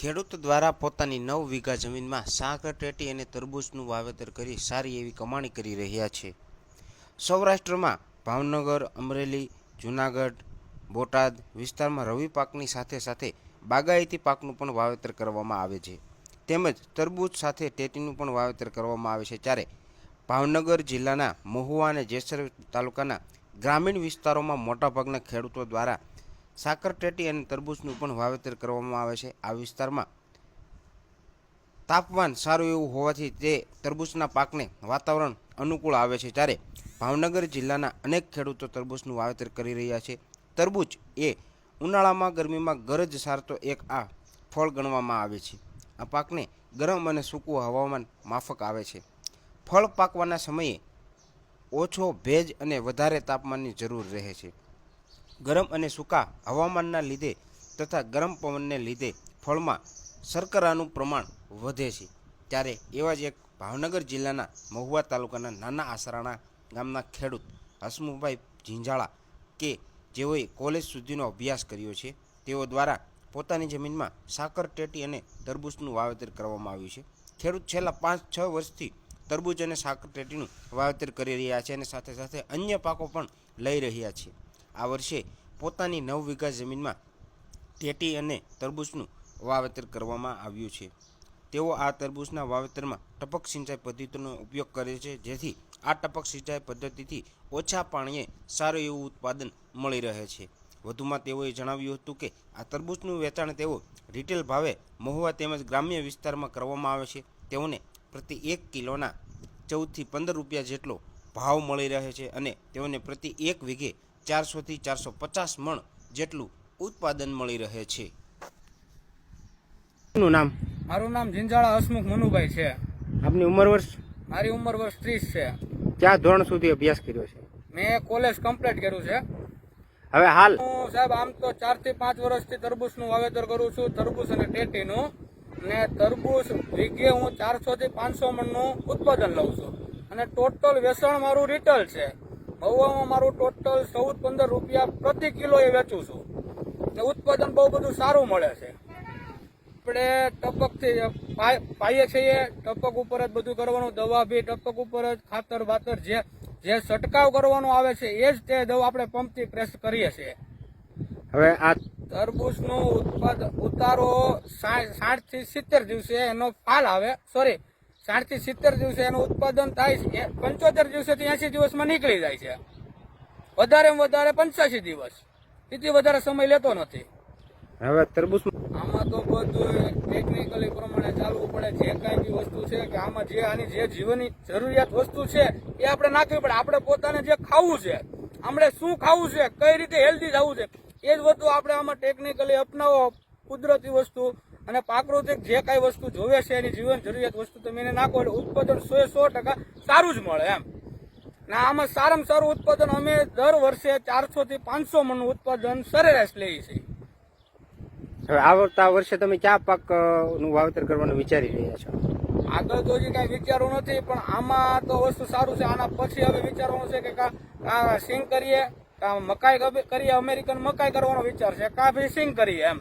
ખેડૂત દ્વારા પોતાની નવ વીઘા જમીનમાં સાકર ટેટી અને તરબૂચનું વાવેતર કરી સારી એવી કમાણી કરી રહ્યા છે. સૌરાષ્ટ્રમાં ભાવનગર, અમરેલી, જૂનાગઢ, બોટાદ વિસ્તારમાં રવિ પાકની સાથે સાથે બાગાયતી પાકનું પણ વાવેતર કરવામાં આવે છે. તેમજ તરબૂચ સાથે ટેટીનું પણ વાવેતર કરવામાં આવે છે ત્યારે ભાવનગર જિલ્લાના મહુવા અને જેસર તાલુકાના ગ્રામીણ વિસ્તારોમાં મોટાભાગના ખેડૂતો દ્વારા સાકર ટેટી અને તરબૂચનું પણ વાવેતર કરવામાં આવે છે. આ વિસ્તારમાં તાપમાન સારું એવું હોવાથી તે તરબૂચના પાકને વાતાવરણ અનુકૂળ આવે છે. ત્યારે ભાવનગર જિલ્લાના અનેક ખેડૂતો તરબૂચનું વાવેતર કરી રહ્યા છે. તરબૂચ એ ઉનાળામાં ગરમીમાં ગરજ સારતો એક આ ફળ ગણવામાં આવે છે. આ પાકને ગરમ અને સૂકું હવામાન માફક આવે છે. ફળ પાકવાના સમયે ઓછો ભેજ અને વધારે તાપમાનની જરૂર રહે છે. ગરમ અને સૂકા હવામાનના લીધે તથા ગરમ પવનને લીધે ફળમાં શર્કરાનું પ્રમાણ વધે છે. ત્યારે એવા જ એક ભાવનગર જિલ્લાના મહુવા તાલુકાના નાના આસરાણા ગામના ખેડૂત હસમુભાઈ ઝીંઝાળા કે જેઓએ કોલેજ સુધીનો અભ્યાસ કર્યો છે, તેઓ દ્વારા પોતાની જમીનમાં સાકર, ટેટી અને તરબૂચનું વાવેતર કરવામાં આવ્યું છે. ખેડૂત છેલ્લા પાંચ, છ વર્ષથી તરબૂચ અને સાકર, ટેટીનું વાવેતર કરી રહ્યા છે અને સાથે સાથે અન્ય પાકો પણ લઈ રહ્યા છે. આ વર્ષે પોતાની નવ વીઘા જમીનમાં ટેટી અને તરબૂચનું વાવેતર કરવામાં આવ્યું છે. તેઓ આ તરબૂચના વાવેતરમાં ટપક સિંચાઈ પદ્ધતિનો ઉપયોગ કરે છે, જેથી આ ટપક સિંચાઈ પદ્ધતિથી ઓછા પાણીએ સારું એવું ઉત્પાદન મળી રહે છે. વધુમાં તેઓએ જણાવ્યું હતું કે આ તરબૂચનું વેચાણ તેઓ રિટેલ ભાવે મહુવા તેમજ ગ્રામ્ય વિસ્તારમાં કરવામાં આવે છે. તેઓને પ્રતિ એક કિલોના ચૌદથી પંદર રૂપિયા જેટલો ભાવ મળી રહે છે અને તેઓને પ્રતિ એક વીઘે ચારસોથી ચારસો પચાસ મણ જેટલું ઉત્પાદન મળી રહે છે. નું નામ? મારું નામ જિંજાળા હસમુખ મનુભાઈ છે. આપની ઉંમર વર્ષ? મારી ઉંમર વર્ષ ત્રીસ છે. ક્યાં ધોરણ સુધી અભ્યાસ કર્યો છે? મેં કોલેજ કમ્પ્લીટ કર્યું છે. હવે હાલ? હું સાહેબ આમ તો ચારથી પાંચ વર્ષથી તરબૂચનું વાવેતર કરું છું તરબૂચ અને ટેટીનું. ને તરબૂચ વીઘે હું ચારસો થી પાંચસો મણનું ઉત્પાદન લઉં છું. અને ટોટલ વેચાણ મારું રિટેલ છે. મહુવામાં મારું ટોટલ ચૌદ પંદર રૂપિયા પ્રતિ કિલો એ વેચું છું. ને ઉત્પાદન બહુ બધું સારું મળે છે. આપણે ટપકથી પાઈએ છીએ ટપક ઉપર જ બધું કરવાનું દવા બી ટપક ઉપર જ ખાતર બાતર જે જે છંટકાવ કરવાનો આવે છે એ જ તે દવા આપણે પંપથી પ્રેસ કરીએ છીએ. હવે આ તરબૂચનું ઉત્પાદન ઉતારો સાઠથી સિત્તેર દિવસે એનો ફાલ આવે સોરી સાઠથી સિત્તેર દિવસે એનું ઉત્પાદન થાય છે. પંચોતેર દિવસેથી એસી દિવસમાં નીકળી જાય છે. વધારે વધારે પંચ્યાસી દિવસ. એથી વધારે સમય લેતો નથી. હવે તરબૂચ આમાં તો બધું ટેકનિકલી પ્રમાણે ચાલવું પડે. જે કઈ બી વસ્તુ છે કે આમાં જે આની જે જીવનની જરૂરિયાત વસ્તુ છે એ આપણે નાખવી પડે. આપણે પોતાને જે ખાવું છે આપણે શું ખાવું છે કઈ રીતે હેલ્ધી થવું છે એ જ વસ્તુ આપણે આમાં ટેકનિકલી અપનાવો. કુદરતી વસ્તુ અને પ્રાકૃતિક જે કાંઈ વસ્તુ જોવે છે એની જીવન જરૂરિયાત વસ્તુ તમે એને નાખો એટલે ઉત્પાદન સો સો ટકા સારું જ મળે એમ. ને આમાં સારામાં સારું ઉત્પાદન અમે દર વર્ષે ચારસો થી પાંચસો મણનું ઉત્પાદન સરેરાશ લઈએ છીએ હવે આવતા વર્ષે તમે કયા પાકનું વાવેતર કરવાનું વિચારી રહ્યા છો? આગળ તો હજી કઈ વિચારવું નથી પણ આમાં તો વસ્તુ સારું છે. આના પછી હવે વિચારવાનું છે કે કા કા સિંગ કરીએ કા મકાઈ કરીએ અમેરિકન મકાઈ કરવાનો વિચાર છે. કા ભી સિંગ કરીએ એમ.